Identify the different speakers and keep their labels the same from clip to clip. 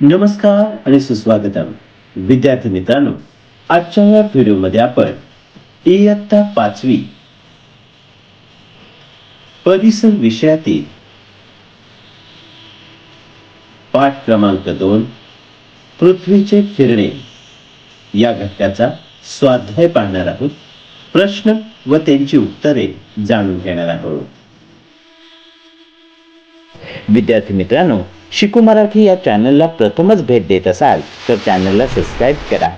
Speaker 1: नमस्कार आणि सुस्वागतम. विद्यार्थी मित्रांनो आजच्या या व्हिडिओमध्ये आपण इयत्ता पाचवी परिसर विषयातील पाठ क्रमांक दोन पृथ्वीचे फिरणे या घटकाचा स्वाध्याय पाहणार आहोत. प्रश्न व त्यांची उत्तरे जाणून घेणार आहोत.
Speaker 2: विद्यार्थी मित्रांनो शिकू मराठी या चॅनलला प्रथमच भेट देत असाल तर चॅनलला सबस्क्राईब करा.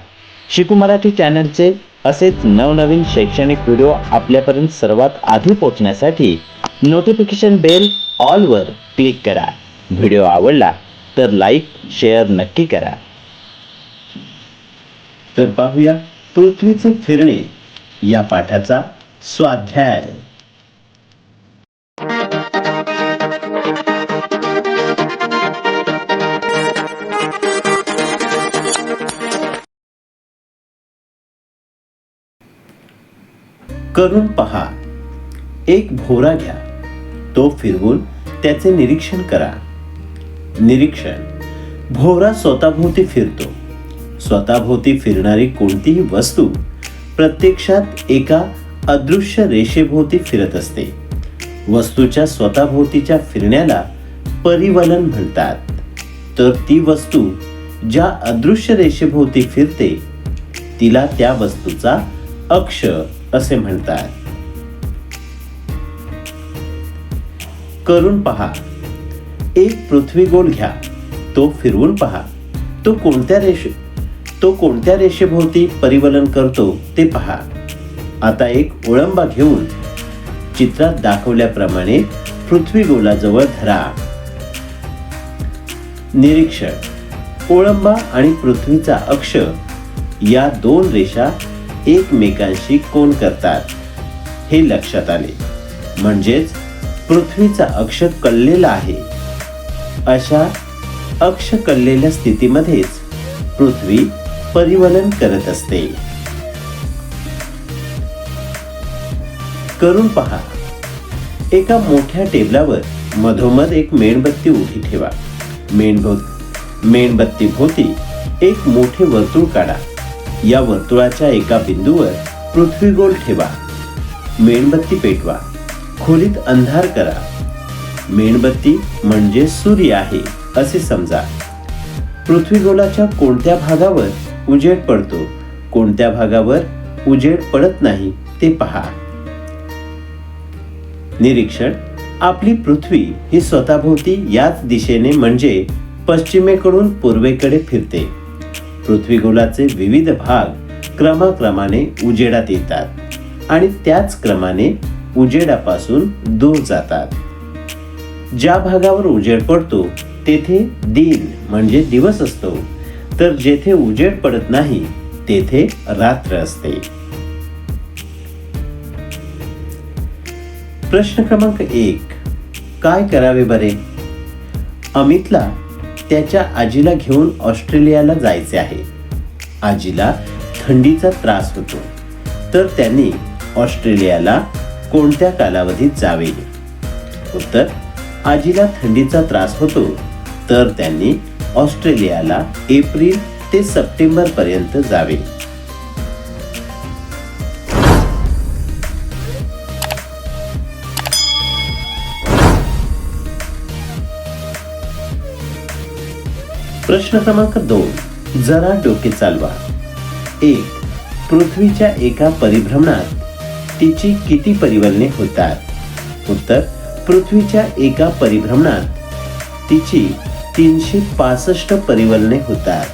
Speaker 2: शिकू मराठी चॅनलचे असेच नवनवीन शैक्षणिक व्हिडिओ आपल्यापर्यंत सर्वात आधी पोहोचण्यासाठी नोटिफिकेशन बेल ऑलवर क्लिक करा. व्हिडिओ आवडला तर लाईक शेअर नक्की करा.
Speaker 1: तर पाहूया पृथ्वीचे फिरणे या पाठाचा स्वाध्याय. करून पहा. एक भोरा घ्या. तो फिरवून त्याचे निरीक्षण करा. निरीक्षण. भोवरा स्वतःभोवती फिरतो. स्वतःभोवती फिरणारी कोणतीही वस्तू प्रत्यक्षात एका अदृश्य रेषेभोवती फिरत असते. वस्तूच्या स्वतःभोवतीच्या फिरण्याला परिवलन म्हणतात. तर ती वस्तू ज्या अदृश्य रेषेभोवती फिरते तिला त्या वस्तूचा अक्ष असे म्हणतात. करून पहा. एक पृथ्वी गोल घ्या. तो फिरवून पहा. तो कोणत्या रेषे तो कोणत्या रेषेभोवती परिवलन करतो ते पहा. आता एक ओळंबा घेऊन चित्रात दाखवल्याप्रमाणे पृथ्वी गोलाजवळ धरा. निरीक्षण. ओळंबा आणि पृथ्वीचा अक्ष या दोन रेषा एकमेकांशी कोण करतात हे लक्षात आले. म्हणजेच पृथ्वीचा अक्ष कळलेला आहे. अशा अक्ष कळलेल्या स्थितीमध्येच पृथ्वी परिवलन करत असते. करून पहा. एका मोठ्या टेबलावर मधोमध एक मेणबत्ती उभी ठेवा. मेणभो मेणबत्ती भोवती एक मोठे वर्तुळ काढा. या वर्तुळाच्या एका बिंदूवर पृथ्वी गोल ठेवा. मेणबत्ती पेटवा. खोलीत अंधार करा. मेणबत्ती म्हणजे सूर्य आहे असे समजा. पृथ्वी गोलाच्या कोणत्या भागावर उजेड पडतो? कोणत्या भागावर उजेड पडत नाही ते पहा. निरीक्षण. आपली पृथ्वी ही स्वतःभोवती याच दिशेने म्हणजे पश्चिमेकडून पूर्वेकडे फिरते. पृथ्वीगोलाचे विविध भाग क्रमाक्रमाने उजेडात येतात आणि त्याच क्रमाने उजेडापासून दूर जातात. ज्या भागावर उजेड पडतो तेथे दिन म्हणजे दिवस असतो. तर जेथे उजेड पडत नाही तेथे रात्र असते. प्रश्न क्रमांक एक. काय करावे बरे? अमितला त्याच्या आजीला घेऊन ऑस्ट्रेलियाला जायचे आहे. आजीला थंडीचा त्रास होतो. तर त्यांनी ऑस्ट्रेलियाला कोणत्या कालावधीत जावे? उत्तर आजीला थंडीचा त्रास होतो. तर त्यांनी ऑस्ट्रेलियाला एप्रिल ते सप्टेंबरपर्यंत जावे. प्रश्न क्रमांक दोन. जरा डोके चालवा. एक पृथ्वीच्या एका परिभ्रमणात तिची किती परिवलने होतात? उत्तर पृथ्वीच्या एका परिभ्रमणात तिची तीनशे पासष्ट परिवलने होतात.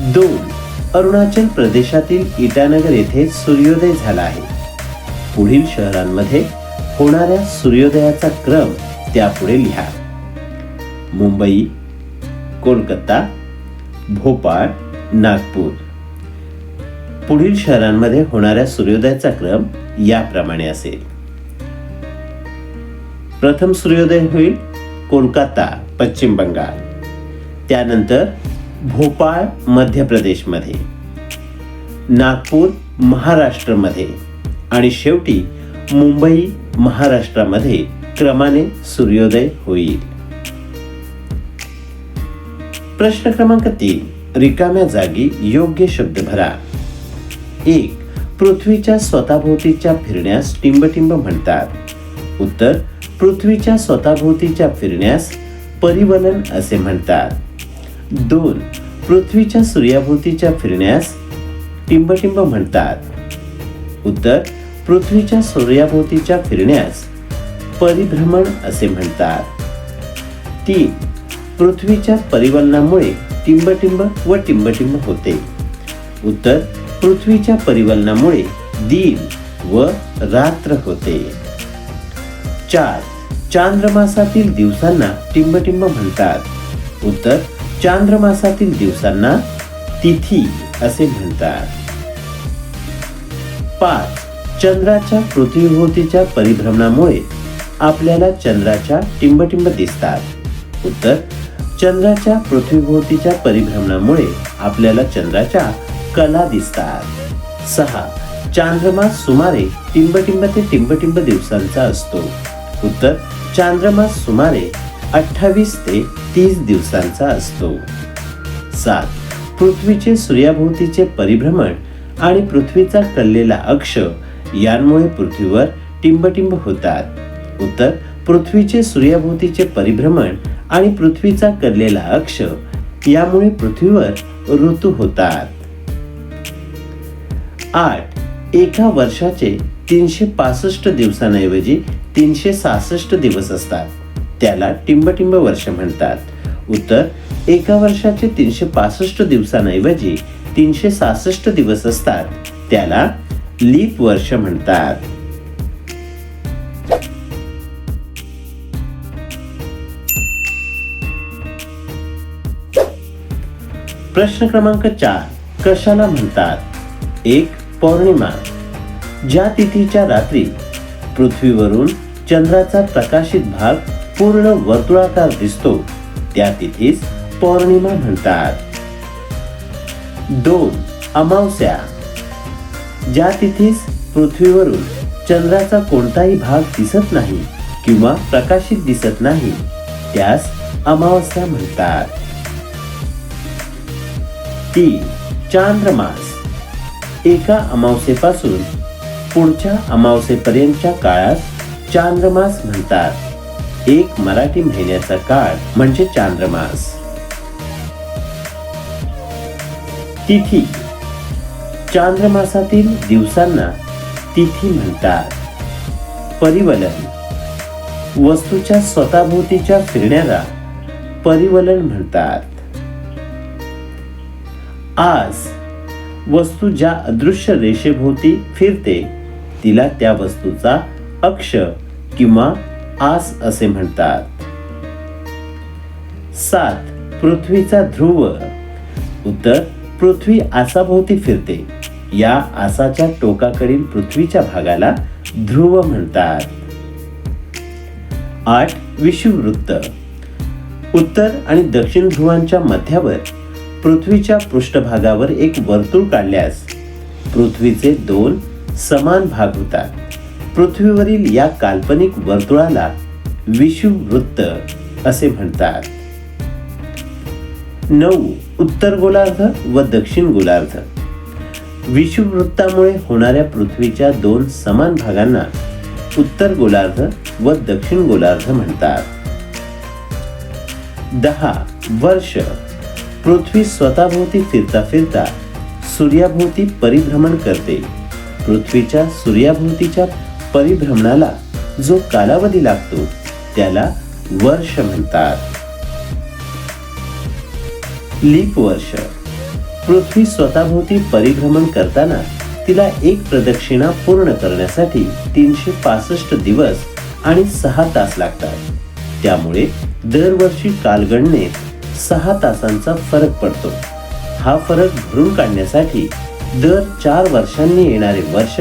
Speaker 1: दोन अरुणाचल प्रदेशातील इटानगर येथे सूर्योदय झाला आहे. पुढील शहरांमध्ये होणाऱ्या सूर्योदयाचा क्रम त्यापुढे लिहा. मुंबई कोलकाता भोपाळ नागपूर. पुढील शहरांमध्ये होणाऱ्या सूर्योदयाचा क्रम याप्रमाणे असेल. प्रथम सूर्योदय होईल कोलकाता पश्चिम बंगाल. त्यानंतर भोपाळ मध्य प्रदेशमध्ये. नागपूर महाराष्ट्रमध्ये. आणि शेवटी मुंबई महाराष्ट्रामध्ये क्रमाने सूर्योदय होईल. प्रश्न क्रमांक तीन रिकाम्या जागी योग्य शब्द भरा. एक पृथ्वीच्या स्वतःभोवतीच्या फिरण्यास टिंबटिंब म्हणतात. उत्तर पृथ्वीच्या स्वतःभोवतीच्या फिरण्यास परिवलन असे म्हणतात. दोन पृथ्वीच्या सूर्याभोवतीच्या फिरण्यास टिंबटिंब म्हणतात. उत्तर पृथ्वीच्या सूर्याभोवतीच्या फिरण्यास परिभ्रमण असे म्हणतात. तीन पृथ्वीच्या परिवलनामुळे टिंबटिंब व टिंबटिंब होते. उत्तर पृथ्वीच्या परिवलनामुळे दिन व रात्र होते. चार चांद्रमासातील दिवसांना टिंबटिंब म्हणतात. उत्तर चांद्रमासातील दिवसांना तिथी असे म्हणतात. पाच चंद्राच्या पृथ्वीभोवतीच्या परिभ्रमणामुळे आपल्याला चंद्राच्या टिंबटिंब दिसतात. उत्तर चंद्राच्या पृथ्वीभोवतीच्या परिभ्रमणामुळे आपल्याला चंद्राच्या कला दिसतात. सहा. चांद्रमास सुमारे टिंबटिंब ते टिंबटिंब दिवसांचा असतो. उत्तर. चांद्रमास सुमारे अठ्ठावीस ते तीस दिवसांचा असतो. सात. पृथ्वीचे सूर्याभोवतीचे परिभ्रमण आणि पृथ्वीचा कललेला अक्ष यांमुळे पृथ्वीवर टिंबटिंब होतात. उत्तर. पृथ्वीचे सूर्याभोवतीचे परिभ्रमण आणि पृथ्वीचा कललेला अक्ष यामुळे पृथ्वीवर ऋतू होतात. आठ. एका वर्षाचे तीनशे पासष्ट दिवसांऐवजी तीनशे सहासष्ट दिवस असतात. त्याला टिंबटिंब वर्ष म्हणतात. उत्तर एका वर्षाचे तीनशे पासष्ट दिवसांऐवजी तीनशे सहासष्ट दिवस असतात. त्याला लीप वर्ष म्हणतात. प्रश्न क्रमांक चार कशाला म्हणतात? एक पौर्णिमा. ज्या तिथीच्या रात्री पृथ्वीवरून चंद्राचा प्रकाशित भाग पूर्ण वर्तुळाकार दिसतो त्या तिथीस पौर्णिमा म्हणतात. दोन अमावस्या. ज्या तिथीस पृथ्वीवरून चंद्राचा कोणताही भाग दिसत नाही किंवा प्रकाशित दिसत नाही त्यास अमावस्या म्हणतात. तीन चांद्रमास. एका अमावसेपासून पुढच्या अमावसेपर्यंतच्या काळात चांद्रमास म्हणतात. एक मराठी महिन्याचा काळ म्हणजे चांद्रमास. तिथी. चांद्रमासातील दिवसांना तिथी म्हणतात. परिवलन. वस्तूच्या स्वतःभोवतीच्या फिरण्याला परिवलन म्हणतात. आज वस्तू ज्या अदृश्य रेषेभोवती फिरते तिला त्या वस्तूचा अक्ष किंवा आस असे म्हणतात. सात पृथ्वीचा ध्रुव. उत्तर पृथ्वी आसाभोवती फिरते. या आसाच्या टोकाकडील पृथ्वीच्या भागाला ध्रुव म्हणतात. आठ विषुववृत्त. उत्तर आणि दक्षिण ध्रुवांच्या मध्यावर पृथ्वीच्या पृष्ठभागावर एक वर्तुळ काढल्यास पृथ्वीचे दोन समान भाग होतात. पृथ्वीवरील या काल्पनिक वर्तुळाला विषुववृत्त असे म्हणतात. नऊ उत्तर गोलार्ध व दक्षिण गोलार्ध. विषुववृत्तामुळे होणाऱ्या पृथ्वीच्या दोन समान भागांना उत्तर गोलार्ध व दक्षिण गोलार्ध म्हणतात. दहा वर्ष. पृथ्वी स्वतःभोवती फिरता फिरता सूर्याभोवती परिभ्रमण करते. पृथ्वीच्या सूर्याभोवतीच्या परिभ्रमणाला जो कालावधी लागतो त्याला वर्ष म्हणतात. लीप वर्ष. पृथ्वी स्वतःभोवती परिभ्रमण करताना तिला एक प्रदक्षिणा पूर्ण करण्यासाठी तीनशे पासष्ट दिवस आणि सहा तास लागतात. त्यामुळे दरवर्षी कालगणनेत सहा तासांचा फरक पडतो. हा फरक भरून काढण्यासाठी दर चार वर्षांनी येणारे वर्ष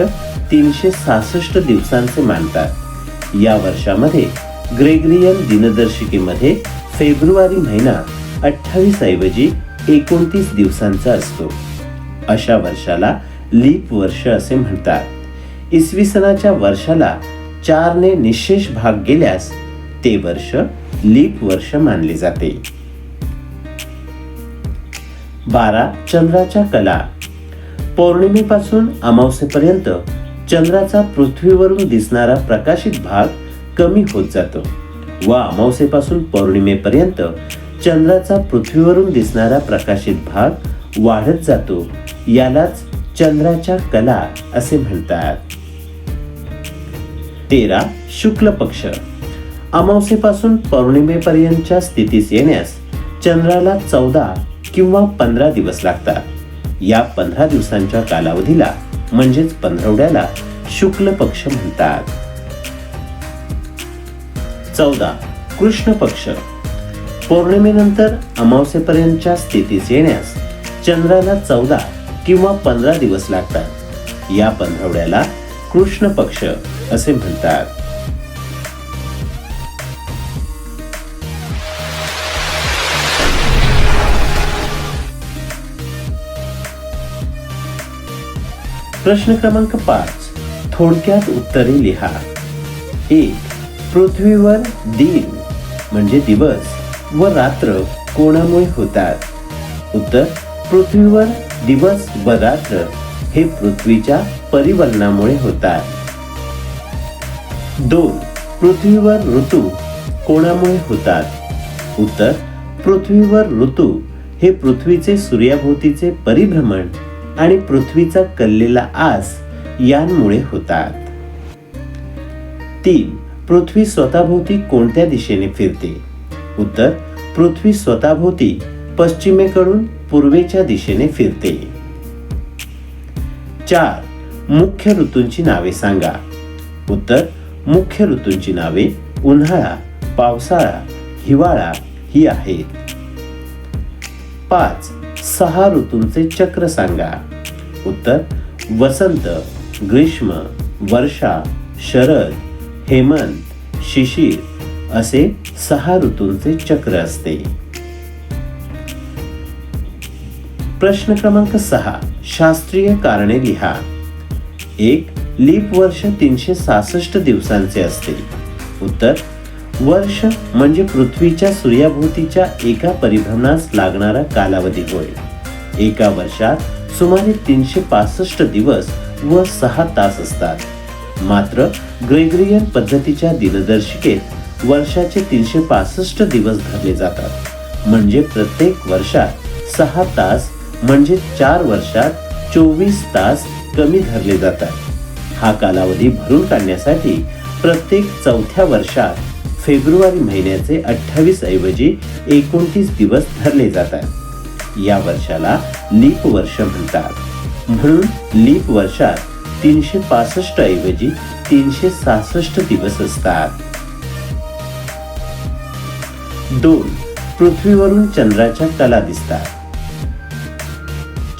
Speaker 1: तीनशे सहासष्ट दिवसांचे मानतात. या वर्षामध्ये ग्रेगरियन दिनदर्शिकेमध्ये फेब्रुवारी महिना अठ्ठावीस ऐवजी एकोणतीस दिवसांचा असतो. अशा वर्षाला लीप वर्ष असे म्हणतात. इसवी सणाच्या वर्षाला चारने निशेष भाग गेल्यास ते वर्ष लीप वर्ष मानले जाते. बारा चंद्राच्या कला. पौर्णिमेपासून अमावस्येपर्यंत चंद्राचा पृथ्वीवरून दिसणारा प्रकाशित भाग कमी होत जातो व अमावस्येपासून पौर्णिमेपर्यंत चंद्राचा पृथ्वीवरून दिसणारा प्रकाशित भाग वाढत जातो यालाच चंद्राच्या कला असे म्हणतात. तेरा शुक्ल पक्ष. अमावस्येपासून पौर्णिमेपर्यंतच्या स्थितीस येण्यास चंद्राला चौदा किंवा पंधरा दिवस लागतात. या पंधरा दिवसांच्या कालावधीला म्हणजेच पंधरवड्याला शुक्ल पक्ष म्हणतात. चौदा. कृष्ण पक्ष. पौर्णिमेनंतर अमावस्येपर्यंतच्या स्थितीस येण्यास चंद्राला चौदा किंवा पंधरा दिवस लागतात. या पंधरवड्याला कृष्ण पक्ष असे म्हणतात. प्रश्न क्रमांक पाच. थोडक्यात उत्तरे लिहा. एक पृथ्वीवर दिन म्हणजे दिवस व रात्र कोणामुळे होतात? उत्तर पृथ्वीवर दिवस व रात्र हे पृथ्वीच्या परिवलनामुळे होतात. दोन पृथ्वीवर ऋतू कोणामुळे होतात? उत्तर पृथ्वीवर ऋतू हे पृथ्वीचे सूर्याभोवतीचे परिभ्रमण आणि पृथ्वीचा कललेला आस यांमुळे होतात. तीन पृथ्वी स्वतःभोवती कोणत्या दिशेने फिरते? उत्तर पृथ्वी स्वतःभोवती पश्चिमेकडून पूर्वेच्या दिशेने फिरते. चार मुख्य ऋतूंची नावे सांगा. उत्तर मुख्य ऋतूंची नावे उन्हाळा पावसाळा हिवाळा ही आहेत. पाच सहा ऋतूंचे चक्र सांगा. उत्तर वसंत ग्रीष्म वर्षा शरद हेमंत शिशिर असे सहा ऋतूंचे चक्र असते. प्रश्न क्रमांक सहा शास्त्रीय कारणे लिहा. एक लीप वर्ष तीनशे सहासष्ट दिवसांचे असते. उत्तर वर्ष म्हणजे पृथ्वीच्या सूर्याभोवतीच्या एका परिभ्रमणास लागणारा कालावधी होय. एका वर्षात सुमारे तीनशे पासष्ट दिवस व सहा तास असतात. मात्र ग्रेगरियन पद्धतीच्या दिनदर्शिकेत वर्षाचे तीनशे पासष्ट दिवस धरले जातात. म्हणजे प्रत्येक वर्षात सहा तास म्हणजे चार वर्षात चोवीस तास कमी धरले जातात. हा कालावधी भरून काढण्यासाठी प्रत्येक चौथ्या वर्षात फेब्रुवारी महिन्याचे अठ्ठावीस ऐवजी एकोणतीस दिवस धरले जातात. या वर्षाला लीप वर्ष म्हणतात. म्हणून लीप वर्षात तीनशे पासष्ट ऐवजी तीनशे सहासष्ट दिवस असतात. दोन पृथ्वीवरून चंद्राच्या कला दिसतात.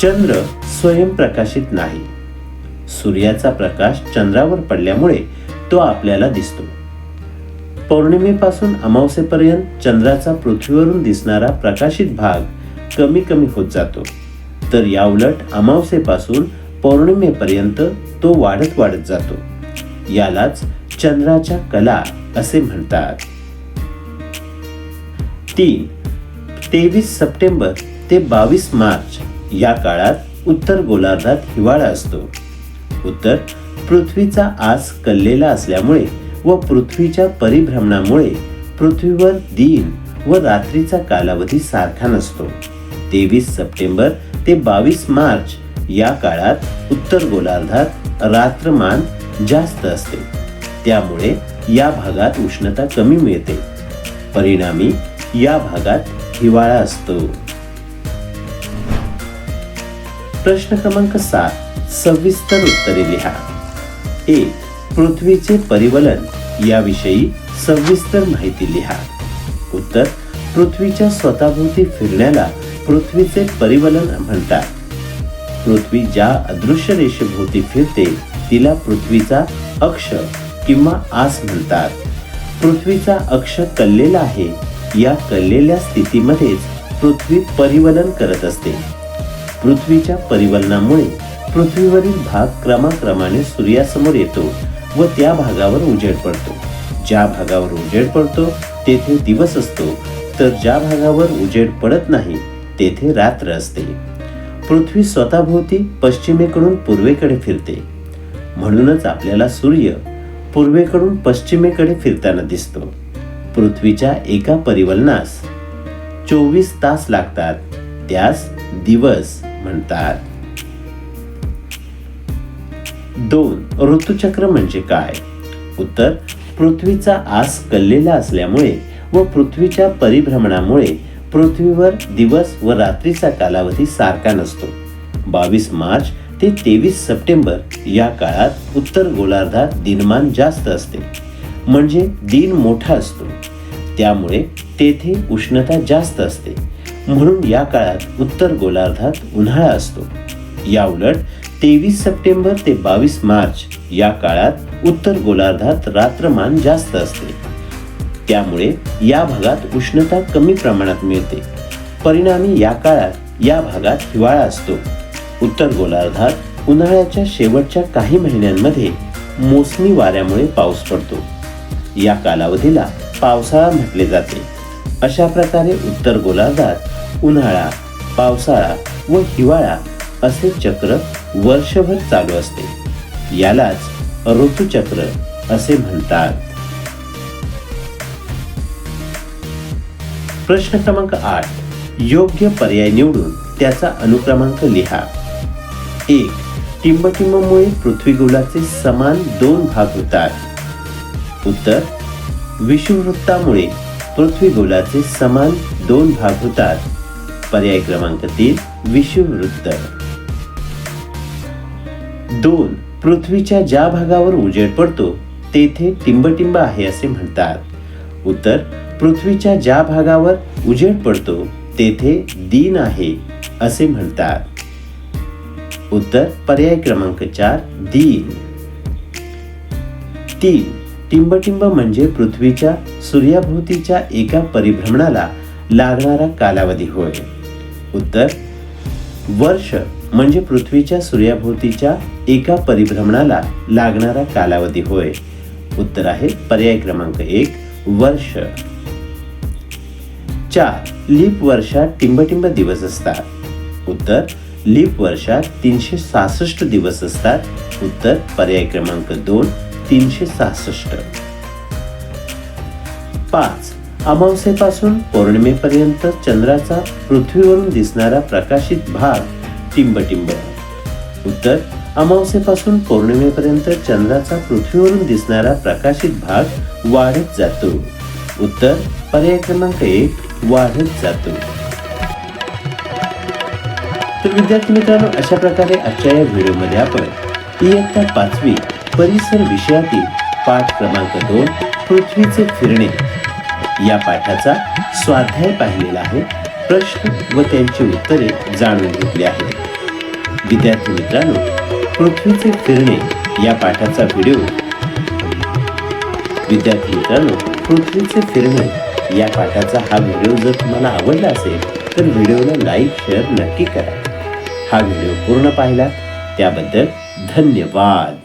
Speaker 1: चंद्र स्वयंप्रकाशित नाही. सूर्याचा प्रकाश चंद्रावर पडल्यामुळे तो आपल्याला दिसतो. पौर्णिमेपासून अमावस्येपर्यंत चंद्राचा पृथ्वीवरून दिसणारा प्रकाशित भाग कमी कमी होत जातो. तर याउलट अमावस्येपासून पौर्णिमेपर्यंत तो वाढत वाढत जातो. यालाच चंद्राच्या कला असे म्हणतात. तीन तेवीस सप्टेंबर ते बावीस मार्च या काळात उत्तर गोलार्धात हिवाळा असतो. उत्तर पृथ्वीचा आस कललेला असल्यामुळे व पृथ्वीच्या परिभ्रमणामुळे पृथ्वीवर दिन व रात्रीचा कालावधी सारखा नसतो. तेवीस सप्टेंबर ते बावीस मार्च या काळात उत्तर गोलार्धात रात्रमान जास्त असते. त्यामुळे या भागात उष्णता कमी मिळते. परिणामी या भागात हिवाळा असतो. प्रश्न क्रमांक सात सविस्तर उत्तरे लिहा. एक पृथ्वीचे परिवलन याविषयी सविस्तर माहिती लिहा. उत्तर पृथ्वीच्या स्वतःभोवती फिरण्याला पृथ्वीचे परिवलन म्हणतात. पृथ्वी ज्या अदृश्य रेषेभोवती फिरते तिला पृथ्वीचा अक्ष किंवा आस म्हणतात. पृथ्वीचा अक्ष कललेला आहे या कललेल्या स्थितीमध्येच पृथ्वी परिवलन करत असते. पृथ्वीच्या परिवलनामुळे पृथ्वीवरील भाग क्रमाक्रमाने सूर्यासमोर येतो व त्या भागावर उजेड पडतो. ज्या भागावर उजेड पडतो तेथे दिवस असतो. तर ज्या भागावर उजेड पडत नाही तेथे रात्र असते पृथ्वी स्वतःभोवती पश्चिमेकडून पूर्वेकडे फिरते. म्हणूनच आपल्याला सूर्य पूर्वेकडून पश्चिमेकडे फिरताना दिसतो. पृथ्वीच्या एका परिवलनास चोवीस तास लागतात. त्यास दिवस म्हणतात. दोन ऋतुचक्र म्हणजे काय? उत्तर पृथ्वीचा आस कललेला असल्यामुळे व पृथ्वीच्या परिभ्रमणामुळे पृथ्वीवर दिवस व रात्रीचा कालावधी सारखा नसतो. बावीस मार्च ते तेवीस सप्टेंबर या काळात उत्तर गोलार्धात दिनमान जास्त असते. म्हणजे दिन मोठा असतो. त्यामुळे तेथे उष्णता जास्त असते. म्हणून या काळात उत्तर गोलार्धात उन्हाळा असतो. या उलट तेवीस सप्टेंबर ते बावीस मार्च या काळात उत्तर गोलार्धात रात्रमान जास्त असते. त्यामुळे या भागात उष्णता कमी प्रमाणात मिळते. परिणामी या काळात या भागात हिवाळा असतो. उत्तर गोलार्धात उन्हाळ्याच्या शेवटच्या काही महिन्यांमध्ये मोसमी वाऱ्यामुळे पाऊस पडतो. या कालावधीला पावसाळा म्हटले जाते. अशा प्रकारे उत्तर गोलार्धात उन्हाळा पावसाळा व हिवाळा असे चक्र वर्षभर चालू असते. यालाच ऋतुचक्र असे म्हणतात. प्रश्न क्रमांक आठ. योग्य पर्याय निवडून त्याचा अनुक्रमांक लिहा. एक. टिंबटिंबमुळे पृथ्वीगोलाचे समान दोन भाग होतात. उत्तर. विषुववृत्तामुळे पृथ्वीगोलाचे समान दोन भाग होतात. पर्याय क्रमांक तीन. विषुववृत्त. दोन. पृथ्वीच्या ज्या भागावर उजेड पडतो तेथे टिंबटिंब आहे असे म्हणतात. उत्तर. पृथ्वीच्या ज्या भागावर उजेड पडतो तेथे दिन आहे असे म्हणतात. उत्तर पर्याय क्रमांक चार दिन. तीन. टिंबटिंब म्हणजे पृथ्वीच्या सूर्याभोवतीच्या एका परिभ्रमणाला लागणारा कालावधी होय. उत्तर. वर्ष म्हणजे पृथ्वीच्या सूर्याभोवतीच्या एका परिभ्रमणाला लागणारा कालावधी होय. उत्तर आहे पर्याय क्रमांक एक वर्ष. चार लीप वर्षात टिंबटिंब दिवस असतात. उत्तर लीप वर्षात तीनशे सहासष्ट दिवस असतात. उत्तर पर्याय क्रमांक दोन तीनशे सहासष्ट. पाच अमावस्येपासून पौर्णिमेपर्यंत चंद्राचा पृथ्वीवरून दिसणारा प्रकाशित भाग टिंबटिंब. उत्तर अमावस्येपासून पौर्णिमेपर्यंत चंद्राचा पृथ्वीवरून दिसणारा प्रकाशित भाग वाढत जातो. उत्तर पर्याय क्रमांक एक वाढत जातो. तर विद्यार्थी मित्रांनो अशा प्रकारे आजच्या या व्हिडिओमध्ये आपण इयत्ता पाचवी परिसर विषयातील पाठ क्रमांक दोन पृथ्वीचे फिरणे या पाठाचा स्वाध्याय पाहिलेला आहे. प्रश्न व त्यांची उत्तरे जाणून घेतली आहेत. विद्यार्थी मित्रांनो पृथ्वीचे फिरणे या पाठाचा व्हिडिओ. विद्यार्थी मित्रांनो पृथ्वीचे फिरणे या पाठाचा हा व्हिडिओ जर तुम्हाला आवडला असेल तर व्हिडिओला लाईक शेअर नक्की करा. हा व्हिडिओ पूर्ण पाहिला त्याबद्दल धन्यवाद.